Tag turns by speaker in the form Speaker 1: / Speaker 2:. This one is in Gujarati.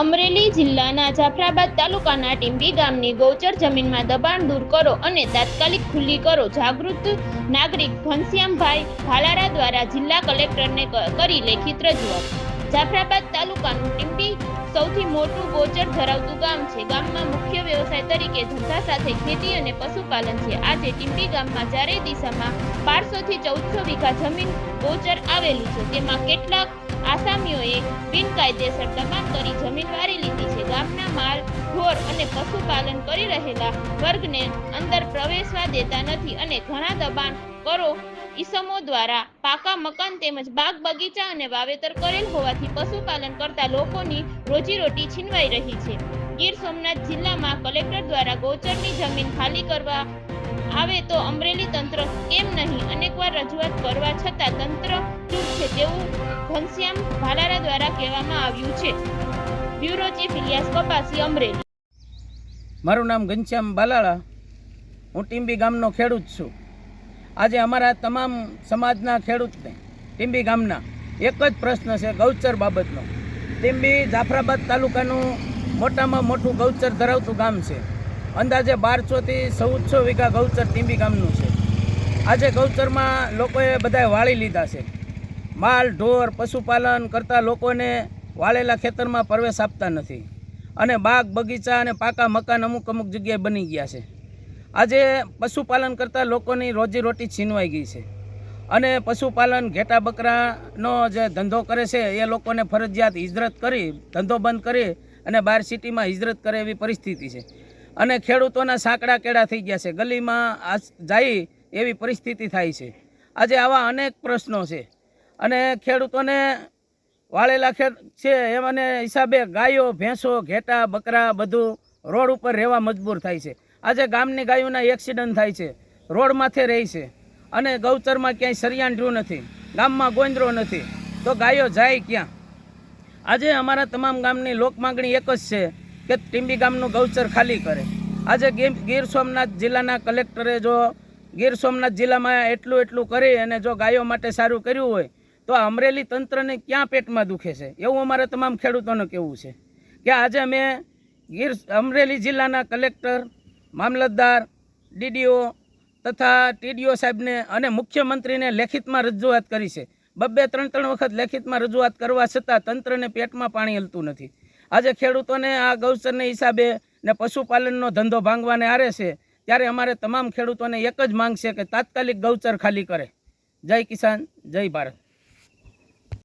Speaker 1: અમરેલી જિલ્લાના જાફરાબાદ તાલુકાના ટીંબી ગામની ગૌચર જમીનમાં દબાણ દૂર કરો અને તાત્કાલિક ખુલ્લી કરો. જાગૃત નાગરિક ઘનશ્યામભાઈ ભાલારા દ્વારા જિલ્લા કલેક્ટરને કરી લેખિત રજૂઆત. જાફરાબાદ તાલુકાનું ટીંબી સૌથી મોટું ગોચર ધરાવતું ગામ છે. ગામમાં મુખ્ય વ્યવસાય તરીકે ધંધા સાથે ખેતી અને પશુપાલન છે. આજે ટીંબી ગામમાં ચારેય દિશામાં બારસો થી ચૌદસો વીઘા જમીન ગોચર આવેલી છે. તેમાં કેટલાક આસામીઓએ બિનકાયદેસર દબાણ કરી જમીન વારી લીધી છે. ગામના માલ, ઢોર અને પશુપાલન કરી રહેલા વર્ગને અંદર પ્રવેશવા દેતા નથી અને ઘણા દબાણ કરો ઈસમો દ્વારા પાકા મકાન તેમજ બાગ બગીચા અને વાવેતર કરેલ હોવાથી પશુપાલન કરતા લોકોની રોજીરોટી છીનવાઈ રહી છે. ગીર સોમનાથ જિલ્લામાં કલેક્ટર દ્વારા ગોચરની જમીન ખાલી કરવા આવે તો અમરેલી તંત્ર કેમ નહીં? અનેકવાર રજૂઆત કરવા છતાં તંત્ર ચૂપ છે તેવું ઘનશ્યામ ભાલારા દ્વારા કહેવામાં આવ્યું છે. Bureau chief Ilyas Kapasi, Amreli.
Speaker 2: મારું નામ ઘનશ્યામ બાલાળા હું ટીમ્બી ગામનો ખેડૂત છું. આજે અમારા તમામ સમાજના ખેડૂતને, ટીંબી ગામના, એક જ પ્રશ્ન છે ગૌચર બાબતનો. ટીંબી જાફરાબાદ તાલુકાનું મોટામાં મોટું ગૌચર ધરાવતું ગામ છે. અંદાજે બારસોથી ચૌદસો વીઘા ગૌચર ટીંબી ગામનું છે. આજે ગૌચરમાં લોકોએ બધાએ વાળી લીધા છે. માલ, ઢોર, પશુપાલન કરતા લોકોને વાળેલા ખેતરમાં પ્રવેશ આપતા નથી. અને બાગ, બગીચા અને પાકા મકાન અમુક અમુક જગ્યાએ બની ગયા છે. આજે પશુપાલન કરતા લોકોની રોજીરોટી છીનવાઈ ગઈ છે. અને પશુપાલન ઘેટા બકરાનો જે ધંધો કરે છે, એ લોકોને ફરજિયાત હિજરત કરી, ધંધો બંધ કરી અને બહાર સિટીમાં હિજરત કરે એવી પરિસ્થિતિ છે. અને ખેડૂતોના સાંકડા કેળા થઈ ગયા છે. ગલીમાં જાય એવી પરિસ્થિતિ થાય છે. આજે આવા અનેક પ્રશ્નો છે. અને ખેડૂતોને વાળેલા ખેડ છે એમને હિસાબે ગાયો, ભેંસો, ઘેટા, બકરા બધું રોડ ઉપર રહેવા મજબૂર થાય છે. આજે ગામની ગાયોના એક્સિડન્ટ થાય છે. રોડ માથે રહે છે. અને ગૌચરમાં ક્યાંય સરિયાણ નથી. ગામમાં ગોંદરો નથી. તો ગાયો જાય ક્યાં? આજે અમારા તમામ ગામની લોક માંગણી એક જ છે કે ટીંબી ગામનું ગૌચર ખાલી કરે. આજે ગીર સોમનાથ જિલ્લાના કલેક્ટરે જો ગીર સોમનાથ જિલ્લામાં એટલું એટલું કરી અને જો ગાયો માટે સારું કર્યું હોય, તો આ અમરેલી તંત્રને ક્યાં પેટમાં દુખે છે? એવું અમારે તમામ ખેડૂતોને કહેવું છે. કે આજે મેં ગીર અમરેલી જિલ્લાના કલેક્ટર મામલતદાર, ડીડીઓ તથા ટીડીઓ સાહેબને અને મુખ્યમંત્રીને લેખિતમાં રજૂઆત કરી છે. બબ્બે ત્રણ ત્રણ વખત લેખિતમાં રજૂઆત કરવા છતાં તંત્રને પેટમાં પાણી હલતું નથી. આજે ખેડૂતોને આ ગૌચરને હિસાબે ને પશુપાલનનો ધંધો ભાંગવાને આરે છે, ત્યારે અમારે તમામ ખેડૂતોને એક જ માંગ છે કે તાત્કાલિક ગૌચર ખાલી કરે. જય કિસાન, જય ભારત.